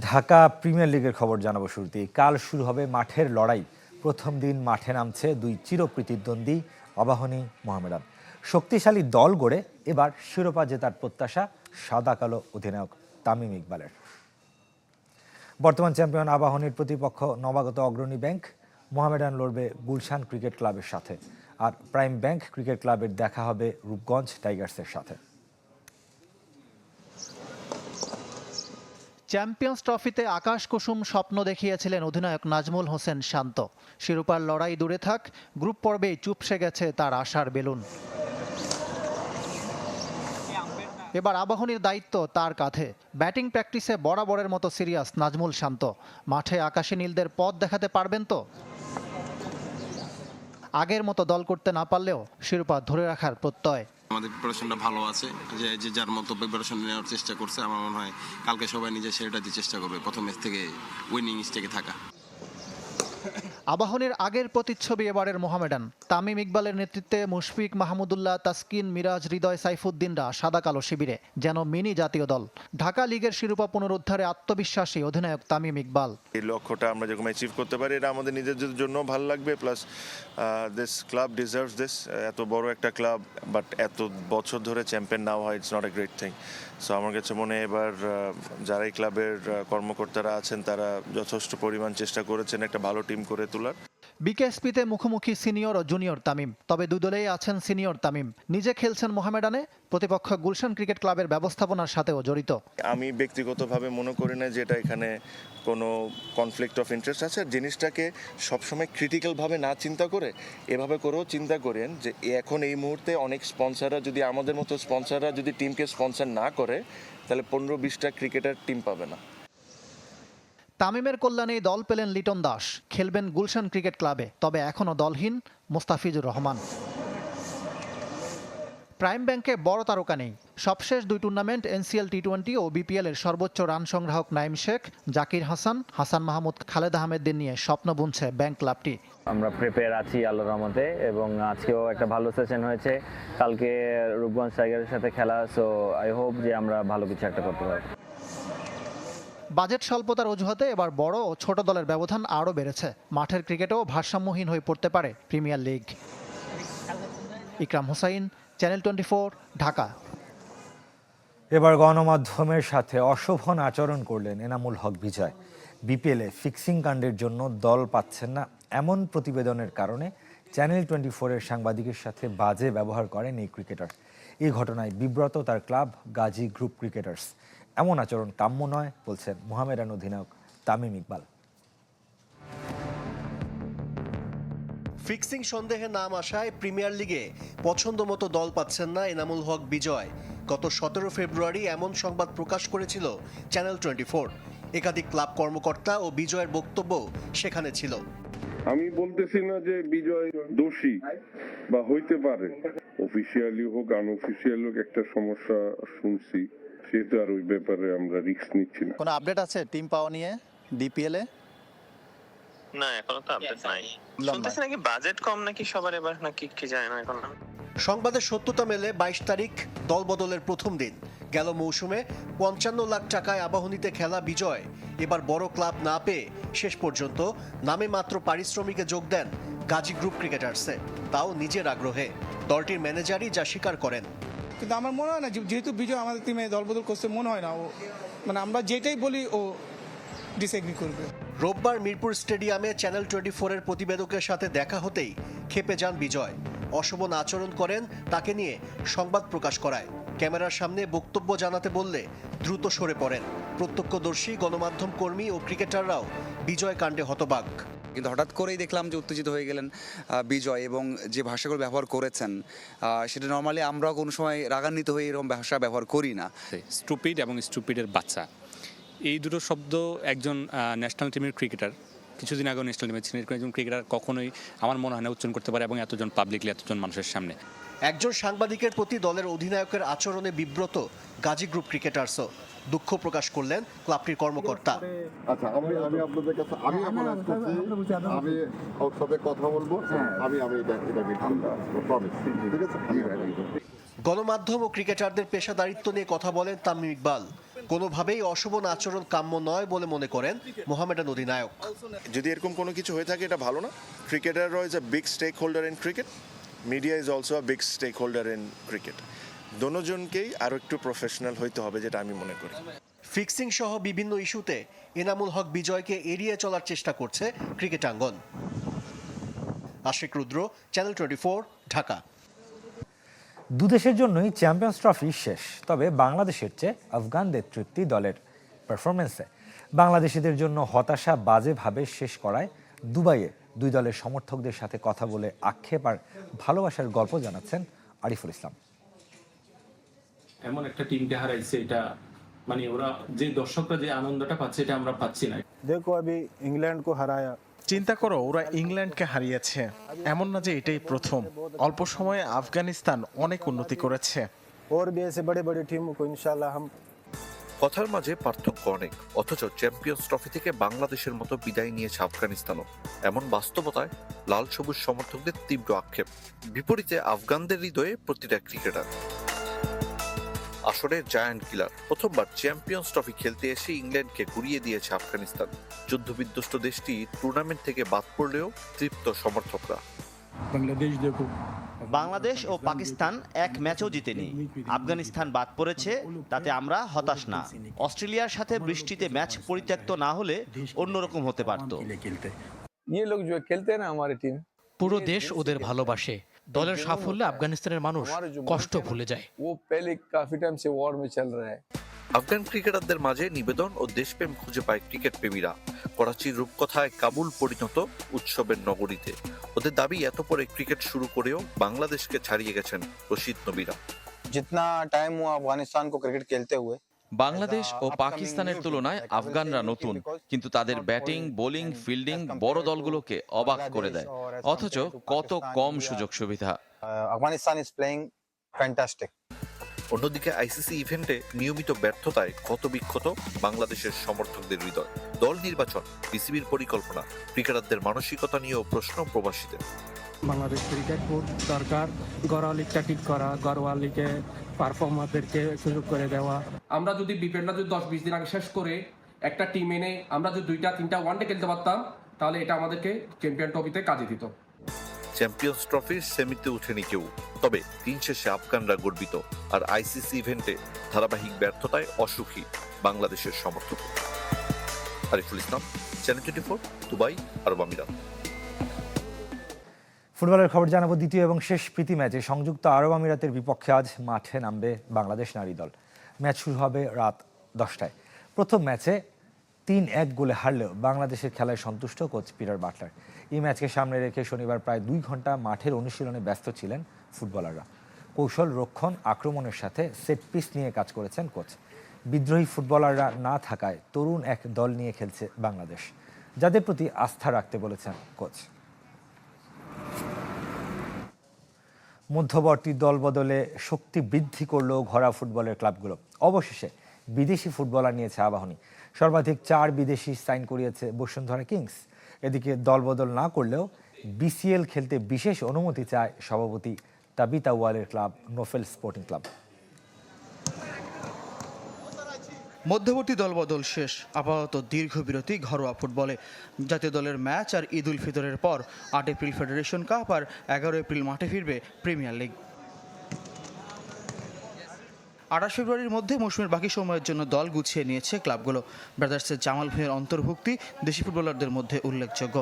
Dhaka premier লিগের খবর জানাব শুরুতেই কাল শুরু হবে মাঠের লড়াই। প্রথম দিন মাঠে নামছে দুই চিরপ্রতিদ্বন্দ্বী আবাহনী মোহামেডান। শক্তিশালী দল গড়ে এবার শিরোপা জেতার প্রত্যাশা সাদা কালো অধিনায়ক তামিম ইকবালের। বর্তমান চ্যাম্পিয়ন আবাহনীর প্রতিপক্ষ নবাগত অগ্রণী ব্যাংক, মোহামেডান লড়বে গুলশান ক্রিকেট ক্লাবের সাথে। আর প্রাইম ব্যাংক ক্রিকেট ক্লাবের দেখা হবে রূপগঞ্জ টাইগার্সের সাথে। চ্যাম্পিয়ন্স ট্রফিতে আকাশ কুসুম স্বপ্ন দেখিয়েছিলেন অধিনায়ক নাজমুল হোসেন শান্ত। শিরোপার লড়াই দূরে থাক, গ্রুপ পর্বেই চুপসে গেছে তার আশার বেলুন। এবার আবাহনীর দায়িত্ব তার কাঁধে। ব্যাটিং প্র্যাকটিসে বরাবরের মতো সিরিয়াস নাজমুল শান্ত। মাঠে আকাশী নীলদের পথ দেখাতে পারবেন তো? আগের মতো দল করতে না পারলেও শিরোপা ধরে রাখার প্রত্যয়। আমাদের প্রিপারেশনটা ভালো আছে, যে যে যার মতো প্রিপারেশন নেওয়ার চেষ্টা করছে, আমার মনে হয় কালকে সবাই নিজে সেরাটা দিয়ে চেষ্টা করবে, প্রথম ম্যাচ থেকে উইনিং স্টেকে থাকা। আবাহনীর আগের প্রতিচ্ছবি এবারের মোহামেডান। তামিম ইকবালের নেতৃত্বে মুশফিক মাহমুদুল্লাহ, তাসকিন, মিরাজ, হৃদয়, সাইফুদ্দিনরা সাদা কালো শিবিরে, যেন মিনি জাতীয় দল। ঢাকা লিগের শিরোপা পুনরুদ্ধারে আত্মবিশ্বাসী অধিনায়ক তামিম ইকবাল। এই লক্ষ্যটা আমরা যখন অ্যাচিভ করতে পারি, এটা আমাদের নিজেদের জন্য ভালো লাগবে। Plus this club deserves this এত বড় একটা ক্লাব বাট এত বছর ধরে চ্যাম্পিয়ন না হয় it's not a great thing so আমার কাছে মনে এবার যারা এই ক্লাবের কর্মকর্তারা আছেন, তারা যথেষ্ট পরিমাণ চেষ্টা করেছেন, একটা ভালো টিম করে তোলার বিকেএসপিতে মুখোমুখি সিনিয়র ও জুনিয়র তামিম। তবে দুই দলেই আছেন সিনিয়র তামিম। নিজে খেলছেন মোহামেডানে প্রতিপক্ষ গুলশান ক্রিকেট ক্লাবের ব্যবস্থাপনার সাথেও জড়িত। আমি ব্যক্তিগতভাবে মনে করি না যে এটা এখানে কোনো কনফ্লিক্ট অফ ইন্টারেস্ট আছে। জিনিসটাকে সবসময় ক্রিটিক্যালভাবে না চিন্তা করে এভাবে করেও চিন্তা করেন যে এখন এই মুহূর্তে অনেক স্পন্সররা যদি আমাদের মতো স্পন্সররা যদি টিমকে স্পন্সার না করে তাহলে পনেরো বিশটা ক্রিকেটার টিম পাবে না। তামিমের কল্যাণেই দল পেলেন লিটন দাস, খেলবেন গুলশান ক্রিকেট ক্লাবে, তবে এখনও দলহীন মোস্তাফিজুর রহমান। প্রাইম ব্যাংকে বড় তারকা নেই। সবশেষ দুই টুর্নামেন্ট এনসিএল টি টোয়েন্টি ও বিপিএল এর সর্বোচ্চ রান সংগ্রাহক নাইম শেখ, জাকির হাসান হাসান মাহমুদ, খালেদ আহমেদদের নিয়ে স্বপ্ন বুনছে ব্যাংক ক্লাবটি। আমরা প্রিপেয়ার আছি আল্লাহর রহমতে এবং আজকেও একটা ভালো সেশন হয়েছে। কালকে রূপগঞ্জ টাইগারের সাথে খেলা সো আই হোপ যে আমরা ভালো কিছু একটা করতে পারব। বাজেট স্বল্পতার অজুহাতে এবার বড় ও ছোট দলের ব্যবধান আরও বেড়েছে। মাঠের ক্রিকেটেও ভারসাম্যহীন হয়ে পড়তে পারে premier league. Ikram Hussain, channel twenty Dhaka. এবার গণমাধ্যমের সাথে অশোভন আচরণ করলেন এনামুল হক বিজয়। বিপিএলে ফিক্সিং কাণ্ডের জন্য দল পাচ্ছেন না এমন প্রতিবেদনের কারণে চ্যানেল টোয়েন্টি ফোরের সাংবাদিকের সাথে বাজে ব্যবহার করেন এই ক্রিকেটার। এই ঘটনায় বিব্রত তার ক্লাব গাজী গ্রুপ ক্রিকেটার্স। এমন আচরণ কাম্য নয় বলছেন মোহামেডান অধিনায়ক তামিম ইকবাল। ফিক্সিং সন্দেহে নাম আসায় প্রিমিয়ার লিগে পছন্দ মতো দল পাচ্ছেন না এনামুল হক বিজয়। গত সতেরো ফেব্রুয়ারি এমন সংবাদ প্রকাশ করেছিল চ্যানেল টোয়েন্টি ফোর। একাধিক ক্লাব কর্মকর্তা ও বিজয়ের বক্তব্য সেখানে ছিল। আমি বলতেছি না যে বিজয় দোষী বা হইতে পারে। অফিসিয়ালি হোক আনঅফিসিয়ালি হোক একটা সমস্যা শুনছি। সেহেতু আর ওই ব্যাপারে আমরা রিস্ক নিচ্ছি না। কোনো আপডেট আছে টিম পাওয়া নিয়ে ডিপিএল এ? না এখনও তো আপডেট নাই। শুনতেছি নাকি বাজেট কম নাকি সবার এবার নাকি কি জানি না এখন। সংবাদের সত্যতা মেলে বাইশ তারিখ দল বদলের প্রথম দিন। গেল মৌসুমে পঞ্চান্ন লাখ টাকায় আবাহনীতে খেলা বিজয়। এবার বড় ক্লাব না পেয়ে শেষ পর্যন্ত নামে মাত্র পারিশ্রমিকে যোগ দেন গাজী গ্রুপ ক্রিকেটার্সে। তাও নিজের আগ্রহে। দলটির ম্যানেজারই যা স্বীকার করেন। কিন্তু আমার মনে হয় না যেহেতু বিজয় আমাদের টিমে দলবদল করছে, মনে হয় না ও মানে আমরা যেটাই বলি, ও ডিসএগ্রি করবে। রোববার মিরপুর স্টেডিয়ামে চ্যানেল টোয়েন্টি ফোরের প্রতিবেদকের সাথে দেখা হতেই খেপে যান বিজয়। অশোভন আচরণ করেন তাকে নিয়ে সংবাদ প্রকাশ করায়। ক্যামেরার সামনে বক্তব্য জানাতে বললে দ্রুত সরে পড়েন। প্রত্যক্ষদর্শী, গণমাধ্যম কর্মী ও ক্রিকেটাররাও বিজয় কাণ্ডে হতবাক। কিন্তু হঠাৎ করেই দেখলাম যে উত্তেজিত হয়ে গেলেন বিজয় এবং যে ভাষাগুলো ব্যবহার করেছেন সেটা নর্মালি আমরাও কোনো সময় রাগান্বিত হয়ে এরকম ভাষা ব্যবহার করি না। স্টুপিড এবং স্টুপিডের বাচ্চা। এই দুটো শব্দ একজন ন্যাশনাল টিমের ক্রিকেটার কিছুদিন আগেও ন্যাশনাল টিমের ছিলেন একজন ক্রিকেটার কখনোই আমার মনে হয় না উচ্চারণ করতে পারে এবং এতজন পাবলিকলি এতজন মানুষের সামনে। একজন সাংবাদিকের প্রতি দলের অধিনায়কের আচরণে বিব্রত গাজী গ্রুপ ক্রিকেটার্সও দুঃখ প্রকাশ করলেন ক্লাবটির কর্মকর্তা। আচ্ছা আমি আমি আপনাদের কাছে আমি করছি আমি ওর সাথে কথা বলব। আমি আমি এটা প্রমিস ঠিক আছে? আমি গণমাধ্যম ও ক্রিকেটারদের পেশাদারিত্ব নিয়ে কথা বলেন তামিম ইকবাল। কোনোভাবেই অশোভন আচরণ কাম্য নয় বলে মনে করেন মোহামেডান অধিনায়ক। যদি এরকম কোনো কিছু হয়ে থাকে এটা ভালো না। ক্রিকেটাররা is a big stakeholder in cricket media is also a big stakeholder in cricket দোনোজনকেই আরও একটু প্রফেশনাল হইতে হবে যেটা আমি মনে করি। ফিক্সিং সহ বিভিন্ন ইস্যুতে এনামুল হক বিজয়কে এড়িয়ে চলার চেষ্টা করছে ক্রিকেটাঙ্গন। Ashik Rudra channel twenty Dhaka. দুদেশের জন্যই চ্যাম্পিয়ন্স ট্রফি শেষ তবে বাংলাদেশের চেয়ে আফগানদের তৃপ্তি দলের পারফরমেন্সে বাংলাদেশিদের জন্য হতাশা বাজেভাবে শেষ করায় দুবাইয়ে দুই দলের সমর্থকদের সাথে কথা বলে আক্ষেপ আর ভালোবাসার গল্প জানাচ্ছেন আরিফুল ইসলাম। এমন একটা টিমকে হারাইছে এটা মানে ওরা যে দর্শকরা যে আনন্দটা পাচ্ছে এটা আমরা পাচ্ছি না। দেখো আমি ইংল্যান্ড কো হারায়া। চিন্তা করো ওরা ইংল্যান্ডকে হারিয়েছে। এমন না যে এটাই প্রথম। অল্প সময়ে আফগানিস্তান অনেক উন্নতি করেছে। ওর বিএসএ বড় বড় টিম কো ইনশাআল্লাহ হাম কথার মাঝে পার্থক্য অনেক অথচ চ্যাম্পিয়ন্স ট্রফি থেকে বাংলাদেশের মতো বিদায় নিয়েছে আফগানিস্তানও। এমন বাস্তবতায় লাল সবুজ সমর্থকদের তীব্র আক্ষেপ। বিপরীতে আফগানদের হৃদয়ে প্রতিটা ক্রিকেটার আসলে জায়ান্ট কিলার প্রথমবার চ্যাম্পিয়ন্স ট্রফি খেলতে এসে ইংল্যান্ডকে ঘুরিয়ে দিয়েছে আফগানিস্তান। যুদ্ধবিধ্বস্ত দেশটি টুর্নামেন্ট থেকে বাদ পড়লেও তৃপ্ত সমর্থকরা। বাংলাদেশ দেখো। বাংলাদেশ ও পাকিস্তান এক ম্যাচও জিতেনি। আফগানিস্তান বাদ পড়েছে তাতে আমরা হতাশ না। অস্ট্রেলিয়ার সাথে বৃষ্টিতে ম্যাচ পরিত্যক্ত না হলে অন্যরকম হতে পারত। পুরো দেশ ওদের ভালোবাসে। দলের সাফল্যে আফগানিস্তানের মানুষ কষ্ট ভুলে যায়। আফগান ক্রিকেটারদের মাঝে নিবেদন ও দেশপ্রেম খুঁজে পায় ক্রিকেট প্রেমীরা। করাচির রূপকথায় কাবুল পরিণত উৎসবের নগরীতে। ওদের দাবি এত পরে ক্রিকেট শুরু করেও বাংলাদেশকে ছাড়িয়ে গেছেন রশিদ নবীরা। জিতনা টাইম হুয়া আফগানিস্তান কো ক্রিকেট খেলতে হুয়ে বাংলাদেশ ও পাকিস্তানের তুলনায় আফগানরা নতুন কিন্তু তাদের ব্যাটিং বোলিং ফিল্ডিং বড় দলগুলোকে অবাক করে দেয়। অথচ কত কম সুযোগ সুবিধা। আফগানিস্তান ইজ প্লেইং ফ্যান্টাস্টিক অন্যদিকে আইসিসি ইভেন্টে নিয়মিত ব্যর্থতায় ক্ষত বিক্ষত বাংলাদেশের সমর্থকদের হৃদয়। দল নির্বাচন বিসিবির পরিকল্পনা ক্রিকেটারদের মানসিকতা নিয়েও প্রশ্ন প্রবাসীদের। বাংলাদেশ ক্রিকেট বোর্ড দরকার গড়া লিগটা ঠিক করা গড়োয়া লিগে পারফর্মারদেরকে সুযোগ করে দেওয়া। আমরা যদি বিপিএলটা যদি দশ বিশ দিন আগে শেষ করে একটা টিম এনে আমরা যদি দুইটা তিনটা ওয়ানডে খেলতে পারতাম তাহলে এটা আমাদেরকে চ্যাম্পিয়ন ট্রফিতে কাজে দিত। চ্যাম্পিয়ন্স ট্রফির সেমিতে উঠেনি কেউ। তবে দিন শেষে আফগানরা গর্বিত আর আইসিসি ইভেন্টে ধারাবাহিক ব্যর্থতায় অসুখী বাংলাদেশের সমর্থক। Ariful Islam channel twenty four Dubai আরব আমিরাত। ফুটবলের খবর জানাব দ্বিতীয় এবং শেষ প্রীতি ম্যাচে। সংযুক্ত আরব আমিরাতের বিপক্ষে আজ মাঠে নামবে বাংলাদেশ নারী দল। ম্যাচ শুরু হবে রাত দশটায়। প্রথম ম্যাচে তিন এক গোলে হারলেও বাংলাদেশের খেলায় সন্তুষ্ট কোচ পিটার বাটলার। এই ম্যাচকে সামনে রেখে শনিবার প্রায় দুই ঘণ্টা মাঠের অনুশীলনে ব্যস্ত ছিলেন ফুটবলাররা। কৌশল, রক্ষণ, আক্রমণের সাথে সেট পিস নিয়ে কাজ করেছেন কোচ। বিদ্রোহী ফুটবলাররা না থাকায় তরুণ এক দল নিয়ে খেলছে বাংলাদেশ, যাদের প্রতি আস্থা রাখতে বলেছেন কোচ। মধ্যবর্তী দল বদলে শক্তি বৃদ্ধি করল ঘোড়া ফুটবলের ক্লাবগুলো। অবশেষে বিদেশি ফুটবলার নিয়েছে আবাহনী। সর্বাধিক চার বিদেশি সাইন করিয়েছে বসুন্ধরা কিংস। এদিকে দলবদল না করলেও বিসিএল খেলতে বিশেষ অনুমতি চায় সভাপতি তাবিতা ওয়ালের ক্লাব, নোফেল স্পোর্টিং ক্লাব। মধ্যবর্তী দলবদল শেষ, আপাতত দীর্ঘ বিরতি ঘরোয়া ফুটবলে। জাতীয় দলের ম্যাচ আর ঈদ উল ফিতরের পর আট এপ্রিল ফেডারেশন কাপ আর এগারো এপ্রিল মাঠে ফিরবে প্রিমিয়ার লিগ। আঠাশ ফেব্রুয়ারির মধ্যে মৌসুমের বাকি সময়ের জন্য দল গুছিয়ে নিয়েছে ক্লাবগুলো। ব্রাদার্সের জামাল ভাইয়ের অন্তর্ভুক্তি দেশি ফুটবলারদের মধ্যে উল্লেখযোগ্য।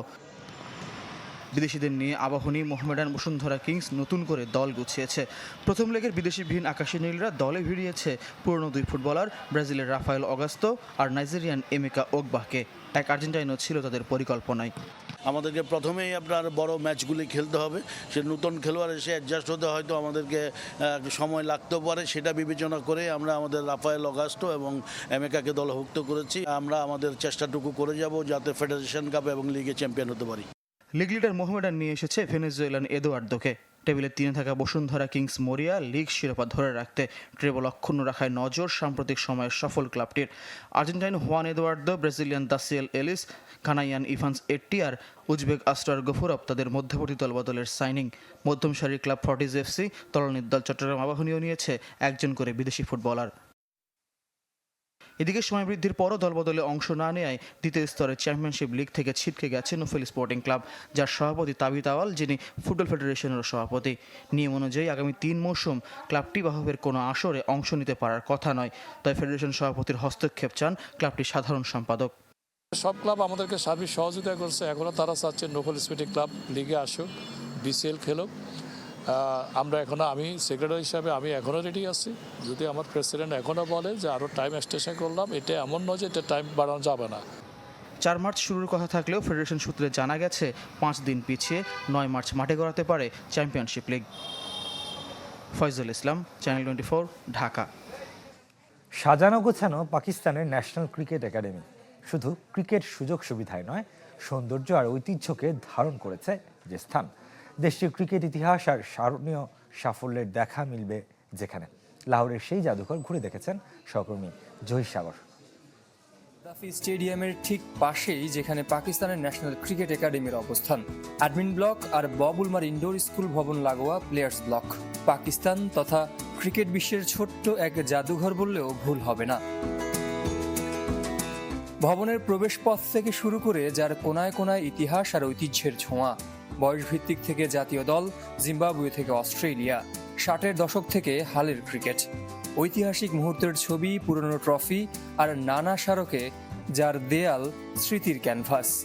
বিদেশিদের নিয়ে আবাহনী মোহামেডান বসুন্ধরা কিংস নতুন করে দল গুছিয়েছে। প্রথম লেগের বিদেশি ভিন আকাশী নীলরা দলে ভিড়িয়েছে পুরনো দুই ফুটবলার, ব্রাজিলের রাফায়েল অগাস্তো আর নাইজেরিয়ান এমিকা ওকবাহকে এক আর্জেন্টাইনও ছিল তাদের পরিকল্পনায়। আমাদেরকে প্রথমেই আপনার বড় ম্যাচগুলি খেলতে হবে। সে নতুন খেলোয়াড় এসে অ্যাডজাস্ট হতে হয়তো আমাদেরকে সময় লাগতেও পারে, সেটা বিবেচনা করে আমরা আমাদের রাফায়েল অগাস্টো এবং এমেকাকে দলভুক্ত করেছি। আমরা আমাদের চেষ্টাটুকু করে যাব যাতে ফেডারেশন কাপ এবং লিগে চ্যাম্পিয়ন হতে পারি। লিগ লিডার মোহামেডান নিয়ে এসেছে ভেনেজুয়েলান এদোয়ার্দোকে। টেবিলে তিনে থাকা বসুন্ধরা কিংস মরিয়া লিগ শিরোপা ধরে রাখতে ট্রেবল অক্ষুণ্ণ রাখায় নজর সাম্প্রতিক সময়ের সফল ক্লাবটির। আর্জেন্টাইন হোয়ান এদোয়ার্দো, ব্রাজিলিয়ান দাসিয়েল এলিস, কানাইয়ান ইভান্স এট্টি আর উজবেক আস্টার গফুরব তাদের মধ্যবর্তী দলবদলের সাইনিং। মধ্যম সারির ক্লাব ফর্টিজ এফসি তলানির দল চট্টগ্রাম আবাহনীয় নিয়েছে একজন করে বিদেশি ফুটবলার। এদিকে সময় বৃদ্ধির পরও দলবদলে অংশ না নেয় দ্বিতীয় স্তরের চ্যাম্পিয়নশিপ লিগ থেকে ছিটকে গেছে নোফেল স্পোর্টিং ক্লাব যার সভাপতি তাবিত আওয়াল, যিনি ফুটবল ফেডারেশনের সভাপতি। নিয়ম অনুযায়ী আগামী তিন মৌসুম ক্লাবটি বাহবের কোনো আসরে অংশ নিতে পারার কথা নয়। তাই ফেডারেশন সভাপতির হস্তক্ষেপ চান ক্লাবটির সাধারণ সম্পাদক। সব ক্লাব আমাদেরকে সার্বিক সহযোগিতা করছে। এখনও তারা চাচ্ছে নোবেল স্পিটিক ক্লাব লিগে আসুক বিসিএল খেলুক। আমরা এখনও আমি সেক্রেটারি হিসাবে আমি এখনও রেডি আছি। যদি আমার প্রেসিডেন্ট এখনও বলে যে আরও টাইম এক্সটেনশন করলাম এটা এমন নয় যে এটা টাইম বাড়ানো যাবে না। চার মার্চ শুরুর কথা থাকলেও ফেডারেশন সূত্রে জানা গেছে পাঁচ দিন পিছিয়ে নয় মার্চ মাঠে গড়াতে পারে championship league Foyzul Islam channel twenty four Dhaka. সাজানো গোছানো পাকিস্তানের ন্যাশনাল ক্রিকেট একাডেমি শুধু ক্রিকেট সুযোগ সুবিধায় নয় সৌন্দর্য আর ঐতিহ্যকে ধারণ করেছে যে স্থান। দেশটির ক্রিকেট ইতিহাস আর স্মরণীয় সাফল্যের দেখা মিলবে যেখানে। লাহোরের সেই জাদুঘর ঘুরে দেখেছেন সহকর্মী জহির সাগর। স্টেডিয়ামের ঠিক পাশেই যেখানে পাকিস্তানের ন্যাশনাল ক্রিকেট একাডেমির অবস্থান। অ্যাডমিন ব্লক আর ববুলমার ইনডোর স্কুল ভবন লাগোয়া প্লেয়ার্স ব্লক। পাকিস্তান তথা ক্রিকেট বিশ্বের ছোট্ট এক জাদুঘর বললেও ভুল হবে না। ভবনের প্রবেশপথ থেকে শুরু করে যার কোনায় কোনায় ইতিহাস আর ঐতিহ্যের ছোঁয়া। বয়সভিত্তিক থেকে জাতীয় দল জিম্বাবুয়ে থেকে অস্ট্রেলিয়া, ষাটের দশক থেকে হালের ক্রিকেট। ঐতিহাসিক মুহূর্তের ছবি, পুরনো ট্রফি আর নানা স্মারকে যার দেয়াল স্মৃতির ক্যানভাস।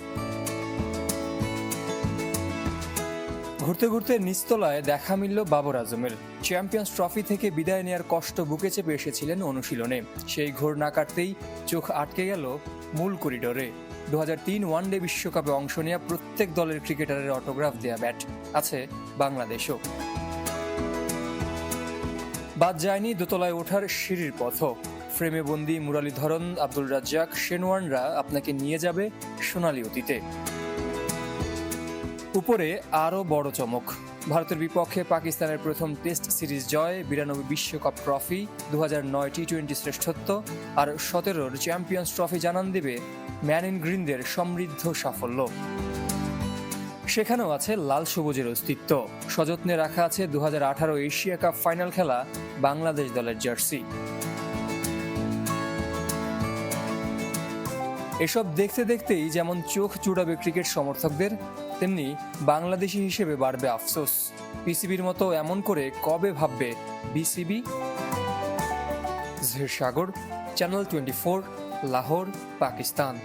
ঘুরতে ঘুরতে নিস্তলায় দেখা মিলল বাবর আজমের। চ্যাম্পিয়ন্স ট্রফি থেকে বিদায় নেয়ার কষ্ট বুকে চেপে এসেছিলেন অনুশীলনে। সেই ঘোর না কাটতেই চোখ আটকে গেল মূল করিডোরে। দু ওয়ানডে বিশ্বকাপে অংশ নেওয়া প্রত্যেক দলের ক্রিকেটারের অটোগ্রাফ দেয়া ব্যাট আছে বাংলাদেশও। বাদ যায়নি দোতলায় ওঠার সিঁড়ির পথ। ফ্রেমে বন্দি মুরালীধরন আব্দুল রাজ্জাক, শেনওয়ানরা আপনাকে নিয়ে যাবে সোনালী অতীতে। উপরে আরও বড় চমক। ভারতের বিপক্ষে পাকিস্তানের প্রথম টেস্ট সিরিজ জয়, বিরানব্বই বিশ্বকাপ ট্রফি দু নয় টি টোয়েন্টি শ্রেষ্ঠত্ব, আর সতেরোর চ্যাম্পিয়ন্স ট্রফি জানান দেবে ম্যান ইন গ্রিনদের সমৃদ্ধ সাফল্য। সেখানেও আছে লাল সবুজের অস্তিত্ব। সযত্নে রাখা আছে দু হাজার আঠারো এশিয়া কাপ ফাইনাল খেলা বাংলাদেশ দলের জার্সি। এসব দেখতে দেখতেই যেমন চোখ জুড়াবে ক্রিকেট সমর্থকদের, তেমনি বাংলাদেশি হিসেবে বাড়বে আফসোস। পিসিবির মতো এমন করে কবে ভাববে BCB? Zahir Sagar, channel twenty four, Lahore, Pakistan.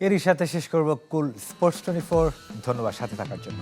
এরই সাথে শেষ করব কুল স্পোর্টস টোয়েন্টি ফোর। ধন্যবাদ সাথে থাকার জন্য।